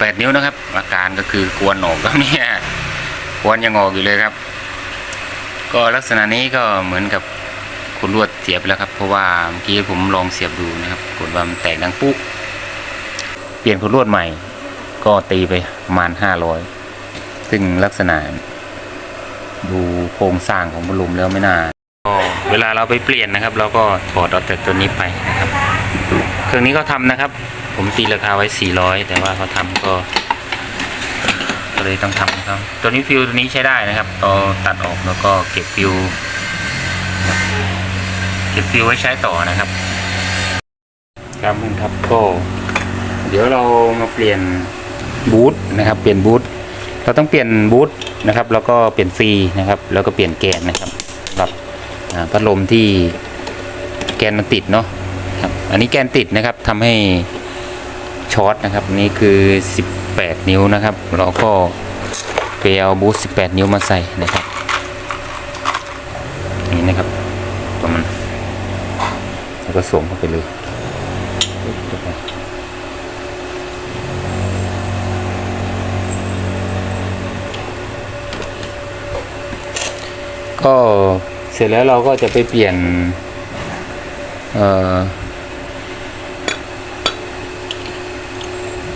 8 นิ้วนะครับ อาการก็คือกวนออกแล้วเนี่ยกวนยังออกอยู่เลยครับ ก็ลักษณะนี้ก็เหมือนกับคุณลวดเสียบแล้วครับ เพราะว่าเมื่อกี้ผมลองเสียบดูนะครับกดว่ามันแตกดังปุ๊บเปลี่ยนคุณลวดใหม่ ก็ตีไปประมาณ 500 ซึ่งลักษณะดูโครงสร้างของบอลลูมแล้วไม่น่าเวลาเราไปเปลี่ยนนะครับ เราก็ถอดเอาแต่ตัวนี้ไปนะครับ เครื่องนี้เขาทำนะครับ ผมตีราคาไว้ 400 แต่ว่าเขาทำก็ ก็เลยต้องทำครับ ตัวนี้ฟิวตัวนี้ใช้ได้นะครับเราตัดออกแล้วก็เก็บฟิว เก็บฟิวไว้ใช้ต่อนะครับ ครับคุณครับก็เดี๋ยวเรามาเปลี่ยนบูทนะครับ เปลี่ยนบูทเราต้องเปลี่ยนบูทนะครับ แล้วก็เปลี่ยนฟรีนะครับ แล้วก็เปลี่ยนแกนนะครับสำหรับพัดลมที่แกนมันติดเนาะครับ อันนี้แกนติดนะครับทำให้ ช็อตนะครับนี่คือ 18 นิ้วนะครับ เราก็ไปเอาบูท18 นิ้วมาใส่นะครับนี่นะครับตัวมันแล้วก็สวมเข้าไปเลยก็เสร็จแล้วเราก็จะไปเปลี่ยน เอ่อ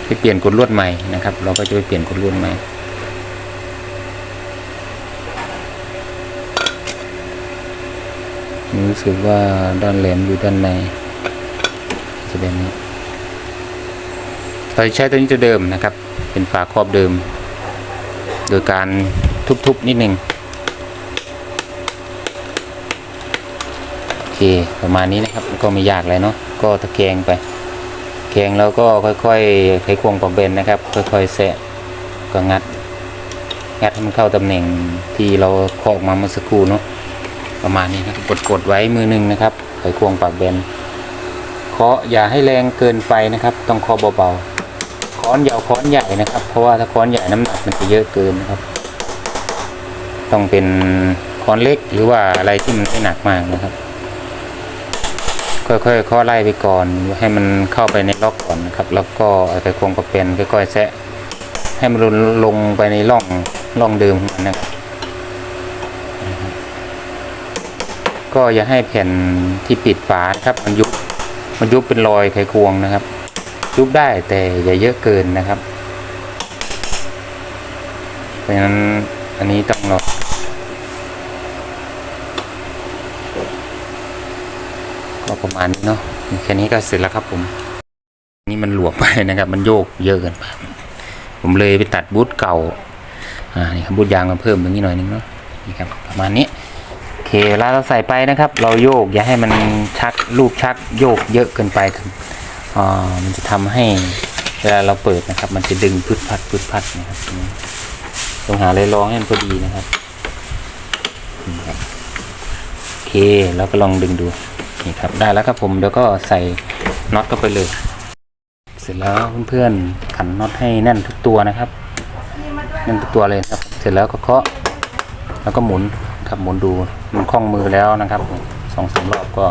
ไป เปลี่ยนกดลวดใหม่นะครับ เราก็จะไปเปลี่ยนกดลวดใหม่รู้สึกว่าด้านแหลมอยู่ด้านในจะเป็นนี้เราใช้ตัวนี้ตัวเดิมนะครับ เป็นฝาครอบเดิม โดยการทุบๆนิดหนึ่งโอเคประมาณนี้นะครับก็ไม่ยากเลยเนาะก็ตะแคงไป แคงแล้วก็ค่อยๆไขควงปอกเบนนะครับ ค่อยๆแสะก็งัด งัดให้มันเข้าตำแหน่งที่เราเคาะอกมาเมื่อสักครู่เนาะประมาณนี้นะครับกดๆไว้มือหนึ่งนะครับไขควงปากเบนเคาะอย่าให้แรงเกินไปนะครับ ต้องเคาะเบาๆค้อนยาวค้อนใหญ่นะครับ เพราะว่าถ้าค้อนใหญ่น้ำหนักมันจะเยอะเกินนะครับ ต้องเป็นค้อนเล็กหรือว่าอะไรที่มันไม่หนักมากนะครับ ค่อยๆข้อไล่ไปก่อน ให้มันเข้าไปในล็อกก่อนนะครับ แล้วก็ไปควงประเป็นค่อยๆแซะให้มันลงไปในร่องร่องเดิมของมันนะครับก็อย่าให้แผ่นที่ปิดฝาครับมันยุบมันยุบเป็นรอยไขควงนะครับ ยุบได้แต่อย่าเยอะเกินนะครับ เพราะฉะนั้นอันนี้ต้องรอ ประมาณนี้เนาะแค่นี้ก็เสร็จแล้วครับผม นี่มันหลวมไปนะครับ มันโยกเยอะเกินไปผมเลยไปตัดบูทเก่าอ่านี่ครับบูทยางมาเพิ่มตรงนี้หน่อยนึงเนาะนี่ครับประมาณนี้โอเคเวลาเราใส่ไปนะครับ เราโยกอย่าให้มันชักลูกชักโยกเยอะเกินไปอ่ามันจะทำให้เวลาเราเปิดนะครับ มันจะดึงพืดพัดพืดพัดนะครับต้องหาอะไรองให้มันพอดีนะครับนี่ครับโอเคแล้วก็ลองดึงดู นี่ครับได้แล้วครับผมเดี๋ยวก็ใส่น็อตเข้าไปเลย เสร็จแล้วเพื่อนๆขันน็อตให้แน่นทุกตัวนะครับแน่นทุกตัวเลยครับ เสร็จแล้วก็เคาะแล้วก็หมุนครับหมุนดูมันคล่องมือแล้วนะครับสองสามรอบก็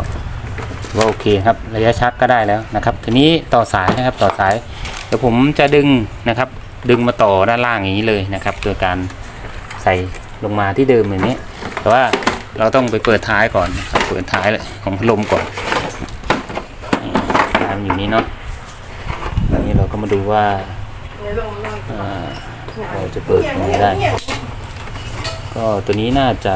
ว่าโอเคครับระยะชักก็ได้แล้วนะครับ ทีนี้ต่อสายนะครับต่อสายเดี๋ยวผมจะดึงนะครับ ดึงมาต่อด้านล่างอย่างนี้เลยนะครับโดยการใส่ลงมาที่เดิมอย่างนี้ แต่ว่า เราต้องไปเปิดท้ายก่อนครับเปิดท้ายเลยของพัดลมก่อนนี่ท้ายมันอยู่นี่เนาะอันนี้เราก็มาดูว่าเราจะเปิดยังไงได้ ก็ตัวนี้น่าจะ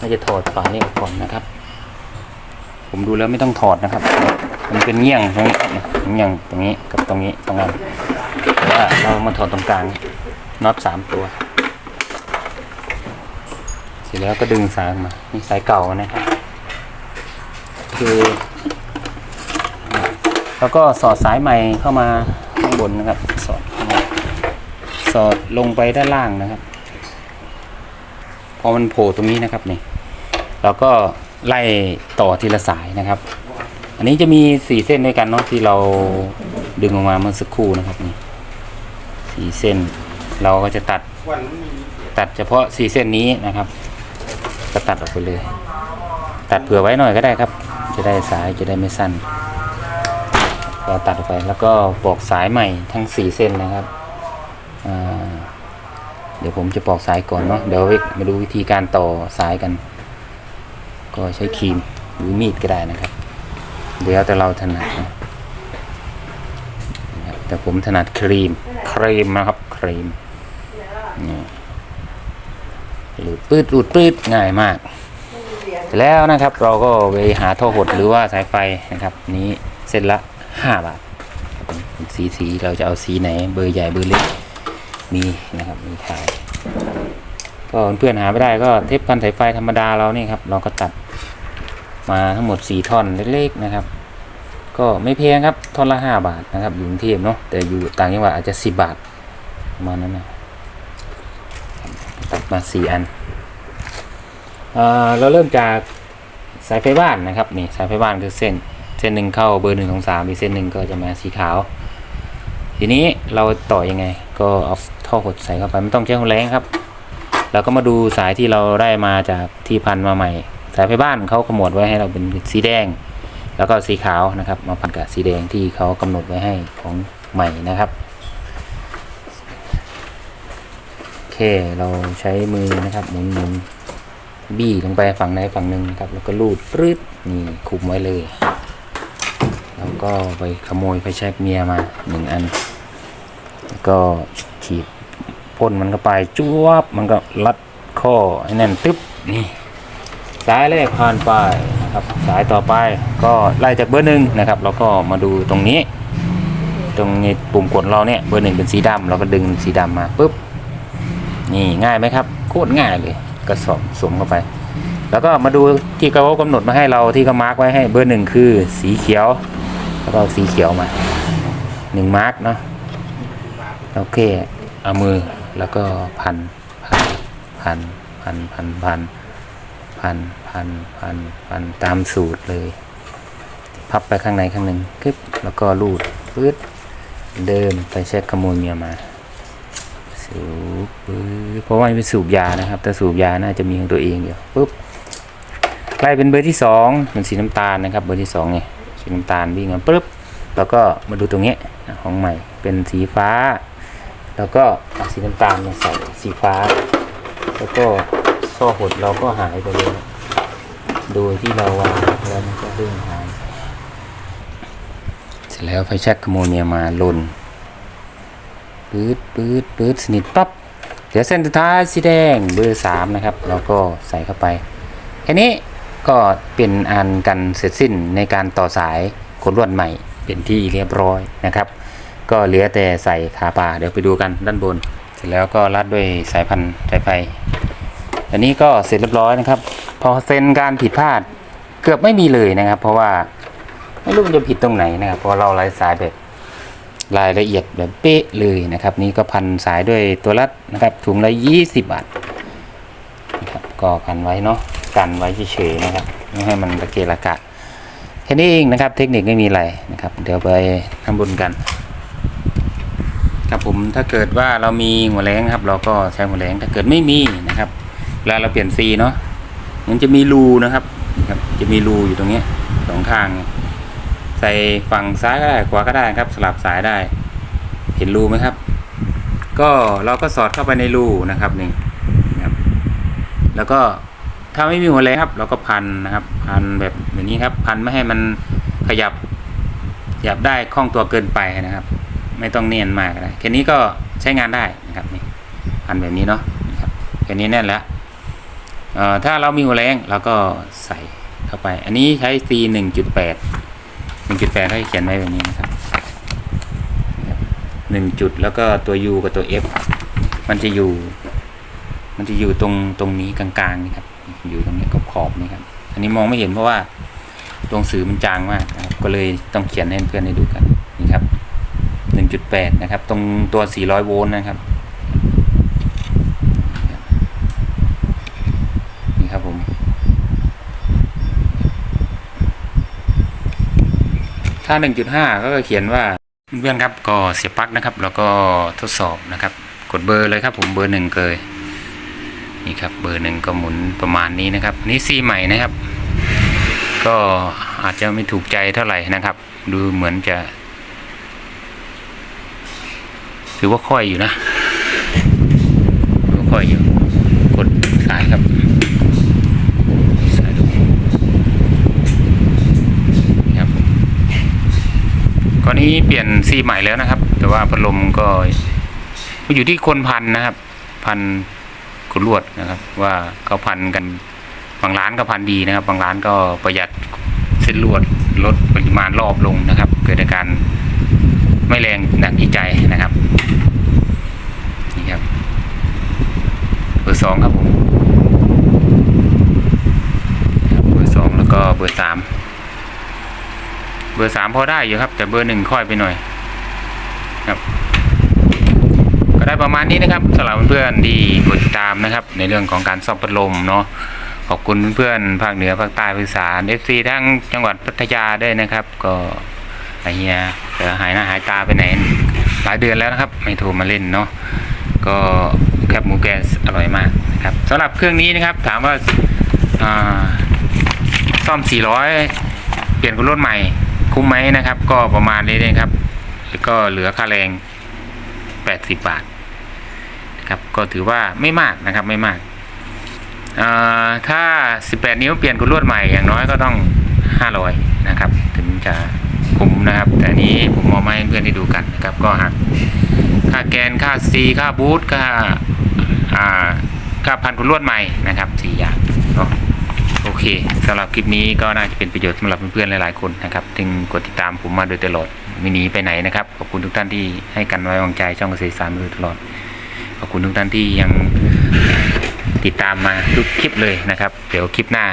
น่าจะถอดฝานี่ก่อนนะครับ ผมดูแล้วไม่ต้องถอดนะครับ มันเป็นเงี้ยงตรงนี้เงี้ยงตรงนี้กับตรงนี้ตรงนั้นว่าเรามาถอดตรงกลางน็อตสามตัว สร็จแล้วก็ดึงสายมานี่สายเก่านะครับคือแล้วก็สอดสายใหม่เข้ามาข้างบนนะครับ สอดสอดลงไปด้านล่างนะครับ พอมันโผล่ตรงนี้นะครับนี่เราก็ไล่ต่อทีละสายนะครับ อันนี้จะมีสี่เส้นด้วยกันเนาะที่เราดึงออกมาเมื่อสักครู่นะครับนี่สี่เส้น เราก็จะตัดตัดเฉพาะสี่เส้นนี้นะครับ ก็ตัดออกไปเลย ตัดเผื่อไว้หน่อยก็ได้ครับ จะได้สายจะได้ไม่สั้นก็ตัดออกไปแล้วก็ปอกสายใหม่ทั้งสี่เส้นนะครับเดี๋ยวผมจะปอกสายก่อนเนาะเดี๋ยวมาดูวิธีการต่อสายกัน ก็ใช้ครีมหรือมีดก็ได้นะครับ เดี๋ยวแต่เราถนัดนะแต่ผมถนัดครีมครีมนะครับครีมนี่ หลุดปืดหลุดปืดง่ายมาก แล้วนะครับเราก็ไปหาท่อหดหรือว่าสายไฟนะครับ นี้เส้นละ 5 บาทสีสีเราจะเอาสีไหน เบอร์ใหญ่เบอร์เล็กมีนะครับมีขายก็เพื่อนหาไม่ได้ก็เทปพันสายไฟธรรมดาเรานี่ครับ เราก็ตัดมาทั้งหมด 4 ท่อนเล็กๆนะครับ ก็ไม่แพงครับท่อนละ 5 บาทนะครับอยู่กรุงเทพเนาะแต่อยู่ต่างจังหวัดอาจจะ 10 บาทประมาณนั้นนะ ตัดมา4อันเอเราเริ่มจากสายไฟบ้านนะครับนี่สายไฟบ้านคือเส้น เส้นหนึ่งเข้าเบอร์หนึ่งของสามอีกเส้นหนึ่งก็จะมาสีขาว ทีนี้เราต่อยังไง ก็เอาท่อหดใส่เข้าไปไม่ต้องใช้หัวแรงครับเราก็มาดูสายที่เราได้มาจากที่พันมาใหม่ สายไฟบ้านเขาขมวดไว้ให้เราเป็นสีแดง แล้วก็สีขาวนะครับ มาพันกับสีแดงที่เขากำหนดไว้ให้ของใหม่นะครับ โอ เคเราใช้มือนะครับหมุนหมุนบี้ลงไปฝั่งใดฝั่งหนึ่งครับ แล้วก็ลูดปื๊ดนี่คุมไว้เลยแล้วก็ไปขโมยไฟแช็กเมียมาหนึ่งอัน ก็ฉีดพ่นมันเข้าไปจุ๊บมันก็รัดข้อให้แน่นตึ๊บนี่สายแรกผ่านไปนะครับสายต่อไปก็ไล่จากเบอร์หนึ่งนะครับ แล้วก็มาดูตรงนี้ ตรงนี้ปุ่มกดเราเนี่ยเบอร์หนึ่งเป็นสีดำเราก็ดึงสีดำมาปุ๊บ นี่ง่ายไหมครับโคตรง่ายเลย กระสอบสวมเข้าไป แล้วก็มาดูที่เขากำหนดมาให้เราที่เขามาร์กไว้ให้เบอร์หนึ่งคือสีเขียว แล้วก็เอาสีเขียวมาหนึ่งมาร์กเนาะโอเคเอามือแล้วก็พันพันพันพันพันพันพันพันพันตามสูตรเลย พับไปข้างในข้างหนึ่งกึบแล้วก็รูดปื๊ดเดิมไปเช็คขโมยเมียมา สูบปึ๊บเพราะว่ามันเป็นสูบยานะครับ แต่สูบยาน่าจะมีของตัวเองอยู่ปุ๊บไล่เป็นเบอร์ที่สองเป็นสีน้ำตาลนะครับ เบอร์ที่สองเนี่ยสีน้ำตาลวิ่งมาปุ๊บแล้วก็มาดูตรงนี้ของใหม่เป็นสีฟ้า แล้วก็สีน้ำตาลมาใส่สีฟ้า แล้วก็โซ่หดเราก็หายไปเลยโดยที่เราวางแล้วมันก็เริ่มหาย เสร็จแล้วไฟแช็กขโมยเมียมาหล่น ปืดปืดปืดสนิทปั๊บเดี๋ยวเส้นสุดท้ายสีแดงเบอร์สามนะครับเราก็ใส่เข้าไปแค่นี้ก็เป็นอันกันเสร็จสิ้นในการต่อสายขนลวดใหม่เป็นที่เรียบร้อยนะครับ ก็เหลือแต่ใส่ขาปลาเดี๋ยวไปดูกันด้านบน เสร็จแล้วก็รัดด้วยสายพันธุ์สายไฟอันนี้ก็เสร็จเรียบร้อยนะครับ พอเซ็นการผิดพลาดเกือบไม่มีเลยนะครับ เพราะว่าไม่รู้มันจะผิดตรงไหนนะครับเพราะเราไร้สายแบบ รายละเอียดแบบเป๊ะเลยนะครับ นี่ก็พันสายด้วยตัวรัดนะครับ ถุงละยี่สิบบาทนะครับก็พันไว้เนาะกันไว้เฉยๆนะครับไม่ให้มันระเกะระกะแค่นี้เองนะครับ เทคนิคไม่มีอะไรนะครับ เดี๋ยวไปทำบุญกันครับผมถ้าเกิดว่าเรามีหัวแรงครับ เราก็ใช้หัวแรงถ้าเกิดไม่มีนะครับเวลาเราเปลี่ยนซีเนาะมันจะมีรูนะครับนะครับ จะมีรูอยู่ตรงนี้สองข้าง ใส่ฝั่งซ้ายก็ได้ขวาก็ได้ครับ สลับสายได้ เห็นรูไหมครับ ก็เราก็สอดเข้าไปในรูนะครับนี่นะครับ แล้วก็ถ้าไม่มีหัวแรงครับเราก็พันนะครับ พันแบบแบบนี้ครับ พันไม่ให้มันขยับขยับได้คล่องตัวเกินไปนะครับ ไม่ต้องเนียนมากก็ได้แค่นี้ก็ใช้งานได้นะครับนี่พันแบบนี้เนาะนะครับแค่นี้แน่นแล้วถ้าเรามีหัวแรงเราก็ใส่เข้าไป อันนี้ใช้ C ห นึ่งจุดแปดหนึ่งจุดแปดให้เขียนไว้แบบนี้นะครับหนึ่งจุดแล้วก็ตัว U กับตัว F มันจะอยู่ มันจะอยู่ตรงตรงนี้กลางๆนี่ครับ อยู่ตรงนี้ขอบขอบๆนี่ครับ อันนี้มองไม่เห็นเพราะว่าตัวหนังสื่อมันจางมากครับ ก็เลยต้องเขียนให้เพื่อนได้ดูกันนี่ครับหนึ่งจุดแปดนะครับ ตรงตัวสี่ร้อยโวลต์นะครับ นี่ครับผม ถ้า 1.5 ก็เขียนว่าเพื่อนครับก็เสียบปลั๊กนะครับ แล้วก็ทดสอบนะครับ กดเบอร์เลยครับ ผมเบอร์หนึ่งเลยนี่ครับเบอร์หนึ่งก็หมุนประมาณนี้นะครับ นี่ซีใหม่นะครับ ก็อาจจะไม่ถูกใจเท่าไหร่นะครับ ดูเหมือนจะ ถือว่าค่อยอยู่นะ นี้เปลี่ยนซีใหม่แล้วนะครับ แต่ว่าพัดลมก็อยู่ที่คนพันนะครับ พันกุลวดนะครับ ว่าเขาพันกันบางร้านก็พันดีนะครับ บางร้านก็ประหยัดเส้นลวดลดปริมาณรอบลงนะครับ เกิดอาการไม่แรงดังที่ใจนะครับนี่ครับเบอร์สองครับผมเบอร์สองแล้วก็เบอร์สาม บอร์สามพอได้อยู่ครับ แต่เบอร์หนึ่งค่อยไปหน่อยครับ ก็ได้ประมาณนี้นะครับสำหรับเพื่อนๆที่กดติดตามนะครับ ในเรื่องของการซ่อมพัดลมเนาะขอบคุณเพื่อนๆภาคเหนือภาคใต้ภาคอีสานเอฟซีทั้งจังหวัดพัทยาด้วยนะครับ ก็ไอเฮียเดี๋ยหายหน้าหายตาไปไหนหลายเดือนแล้วนะครับ ไม่โทรมาเล่นเนาะก็แคบหมูแกสอร่อยมากนะครับสำหรับเครื่องนี้นะครับ ถามว่าอ่าซ่อม 400 เปลี่ยนกุญแจใหม่ คุ้มไหมนะครับ ก็ประมาณนี้เลยครับแล้วก็เหลือค่าแรง 80 บาทครับก็ถือว่าไม่มากนะครับไม่มากอ่าถ้า 18 นิ้วเปลี่ยนกุญลวดใหม่อย่างน้อยก็ต้อง 500 นะครับ ถึงจะคุ้มนะครับ แต่นี้ผมมองมาให้เพื่อนได้ดูกันนะครับ ก็หักค่าแกนค่าซีค่าบูทค่าอ่าค่าพันกุญลวดใหม่นะครับสี่อย่างเนาะ เคสำหรับคลิปนี้ก็น่าจะเป็นประโยชน์สำหรับเพื่อนๆหลายๆคนนะครับถึงกดติดตามผมมาโดยตลอดไม่หนีไปไหนนะครับขอบคุณทุกท่านที่ให้กันไว้วางใจช่องเกษตรสารมาโดยตลอดขอบคุณทุกท่านที่ยังติดตามมาทุกคลิปเลยนะครับ เดี๋ยวคลิปหน้า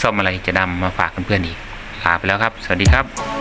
ซ่อมอะไรจะดำมาฝากเพื่อนๆอีกลาไปแล้วครับ สวัสดีครับ